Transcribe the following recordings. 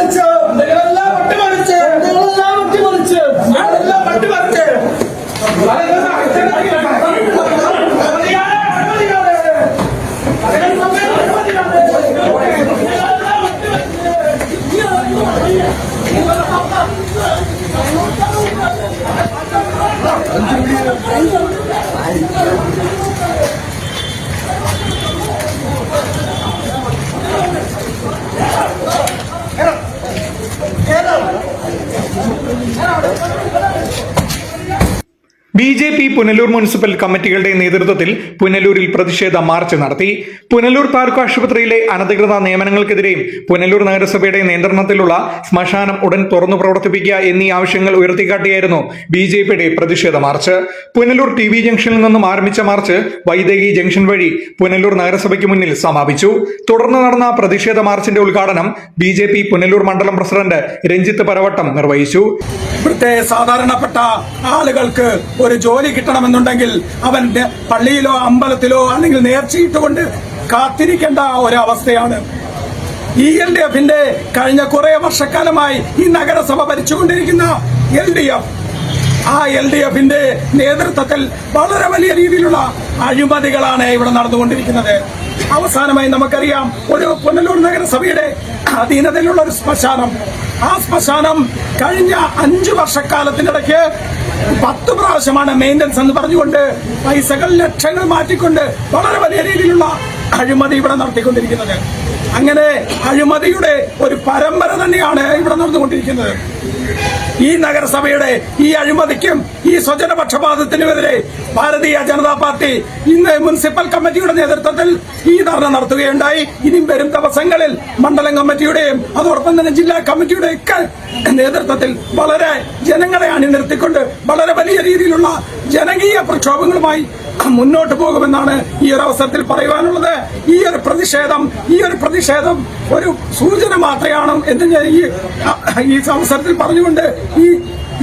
അട്ടിമറിച്ച് ഇതെല്ലാം അട്ടിമറിച്ച് ഇതെല്ലാം അട്ടിമറിച്ച് ഇതെല്ലാം അട്ടിമറിച്ച് B J P Punalur municipal കമ്മിറ്റികളുടെ നേതൃത്വത്തിൽ പുനലൂരിൽ പ്രതിഷേധ മാർച്ച് നടത്തി. പുനലൂർ താലൂക്ക് ആശുപത്രിയിലെ അനധികൃത നിയമനങ്ങൾക്കെതിരെയും പുനലൂർ നഗരസഭയുടെ നിയന്ത്രണത്തിലുള്ള ശ്മശാനം ഉടൻ തുറന്നു പ്രവർത്തിപ്പിക്കുക എന്നീ ആവശ്യങ്ങൾ ഉയർത്തിക്കാട്ടിയായിരുന്നു ബി ജെ പിയുടെ പ്രതിഷേധ മാർച്ച്. പുനലൂർ ടി വി ജംഗ്ഷനിൽ നിന്നും ആരംഭിച്ച മാർച്ച് വൈദേഹി ജംഗ്ഷൻ വഴി പുനലൂർ നഗരസഭയ്ക്ക് മുന്നിൽ സമാപിച്ചു. തുടർന്ന് നടന്ന പ്രതിഷേധ മാർച്ചിന്റെ ഉദ്ഘാടനം ബി ജെ പി പുനലൂർ മണ്ഡലം പ്രസിഡന്റ് രഞ്ജിത്ത് പരവട്ടം നിർവഹിച്ചു. സാധാരണപ്പെട്ട ആളുകൾക്ക് ഒരു ജോലി കിട്ടണമെന്നുണ്ടെങ്കിൽ അവൻ പള്ളിയിലോ അമ്പലത്തിലോ അല്ലെങ്കിൽ നേർച്ചയിട്ടുകൊണ്ട് കാത്തിരിക്കേണ്ട ഒരവസ്ഥയാണ്. ഇ എൽ ഡി എഫിന്റെ കഴിഞ്ഞ കുറെ വർഷക്കാലമായി ഈ നഗരസഭ ഭരിച്ചുകൊണ്ടിരിക്കുന്ന എൽ ഡി എഫ് ആ എൽ ഡി എഫിന്റെ നേതൃത്വത്തിൽ വളരെ വലിയ രീതിയിലുള്ള അഴിമതികളാണ് ഇവിടെ നടന്നുകൊണ്ടിരിക്കുന്നത്. അവസാനമായി നമുക്കറിയാം ഒരു പുനലൂർ നഗരസഭയുടെ അധീനതയിലുള്ള ഒരു ശ്മശാനം. ആ ശ്മശാനം കഴിഞ്ഞ അഞ്ചു വർഷക്കാലത്തിനിടയ്ക്ക് പത്ത് പ്രാവശ്യമാണ് മെയിന്റനൻസ് എന്ന് പറഞ്ഞുകൊണ്ട് പൈസകൾ ലക്ഷങ്ങൾ മാറ്റിക്കൊണ്ട് വളരെ വലിയ രീതിയിലുള്ള അഴിമതി ഇവിടെ നടത്തിക്കൊണ്ടിരിക്കുന്നത്. അങ്ങനെ അഴിമതിയുടെ ഒരു പരമ്പര തന്നെയാണ് ഇവിടെ നടന്നുകൊണ്ടിരിക്കുന്നത്. ഈ നഗരസഭയുടെ ഈ അഴിമതിക്കും ഈ സ്വജനപക്ഷപാതത്തിനുമെതിരെ ഭാരതീയ ജനതാ പാർട്ടി ഇന്ന് മുനിസിപ്പൽ കമ്മിറ്റിയുടെ നേതൃത്വത്തിൽ ഈ ധർണ നടത്തുകയുണ്ടായി. ഇനിയും വരും ദിവസങ്ങളിൽ മണ്ഡലം കമ്മിറ്റിയുടെയും അതോടൊപ്പം തന്നെ ജില്ലാ കമ്മിറ്റിയുടെ ഒക്കെ നേതൃത്വത്തിൽ വളരെ ജനങ്ങളെ അണിനിർത്തിക്കൊണ്ട് വളരെ വലിയ രീതിയിലുള്ള ജനകീയ പ്രക്ഷോഭങ്ങളുമായി മുന്നോട്ട് പോകുമെന്നാണ് ഈ ഒരു അവസരത്തിൽ പറയുവാനുള്ളത്. ഈ ഒരു പ്രതിഷേധം ഈ ഒരു പ്രതിഷേധം ഒരു സൂചന മാത്രമാണ് എന്ന് ഞാൻ ഈ ഈ അവസരത്തിൽ പറഞ്ഞുകൊണ്ട് ഈ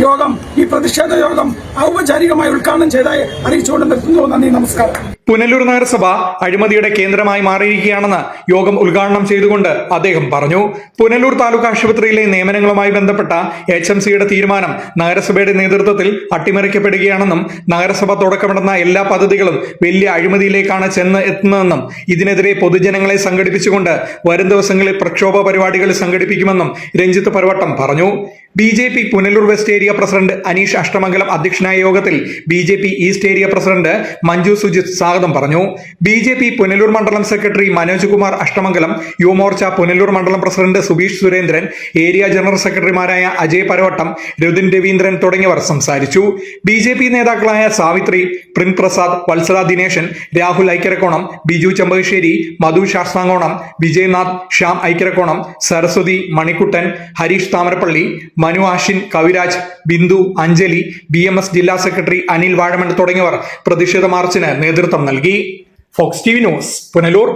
യോഗം ഈ പ്രതിഷേധ യോഗം ഔപചാരികമായി ഉദ്ഘാടനം ചെയ്തായി അറിയിച്ചുകൊണ്ട് നിർത്തുന്നു. നന്ദി നമസ്കാരം. പുനലൂർ നഗരസഭ അഴിമതിയുടെ കേന്ദ്രമായി മാറിയിരിക്കുകയാണെന്ന് യോഗം ഉദ്ഘാടനം ചെയ്തുകൊണ്ട് അദ്ദേഹം പറഞ്ഞു. പുനലൂർ താലൂക്ക് ആശുപത്രിയിലെ നിയമനങ്ങളുമായി ബന്ധപ്പെട്ട എച്ച് എം സിയുടെ തീരുമാനം നഗരസഭയുടെ നേതൃത്വത്തിൽ അട്ടിമറിക്കപ്പെടുകയാണെന്നും നഗരസഭ തുടക്കമിടുന്ന എല്ലാ പദ്ധതികളും വലിയ അഴിമതിയിലേക്കാണ് ചെന്ന് എത്തുന്നതെന്നും ഇതിനെതിരെ പൊതുജനങ്ങളെ സംഘടിപ്പിച്ചുകൊണ്ട് വരും ദിവസങ്ങളിൽ പ്രക്ഷോഭ പരിപാടികൾ സംഘടിപ്പിക്കുമെന്നും രഞ്ജിത്ത് പരവട്ടം പറഞ്ഞു. B J P Punalur west area president Aneesh Ashtamangalam അധ്യക്ഷനായ യോഗത്തിൽ B J P east area president Manju Sujith സ്വാഗതം പറഞ്ഞു. ബി ജെ പി പുനലൂർ മണ്ഡലം സെക്രട്ടറി മനോജ് കുമാർ അഷ്ടമംഗലം യുവമോർച്ച പുനലൂർ മണ്ഡലം president Subeesh Surendran area general സെക്രട്ടറിമാരായ അജയ് പരവട്ടം രവിൻ രവീന്ദ്രൻ തുടങ്ങിയവർ സംസാരിച്ചു. ബി ജെ പി നേതാക്കളായ Savithri പ്രിൻ Prasad Vatsala Dineshan Rahul Aikyarakkonam Biju Chempakassery Madhu Sasthamkonam Vijayanath Shyam Aikyarakkonam Saraswathi Manikkuttan Harish Thamarappally Manu Ashin Kaviraj Bindu Anjali B M S ജില്ലാ secretary Anil Vazhamon തുടങ്ങിയവർ പ്രതിഷേധ മാർച്ചിന് നേതൃത്വം നൽകി. Fox T V news Punalur.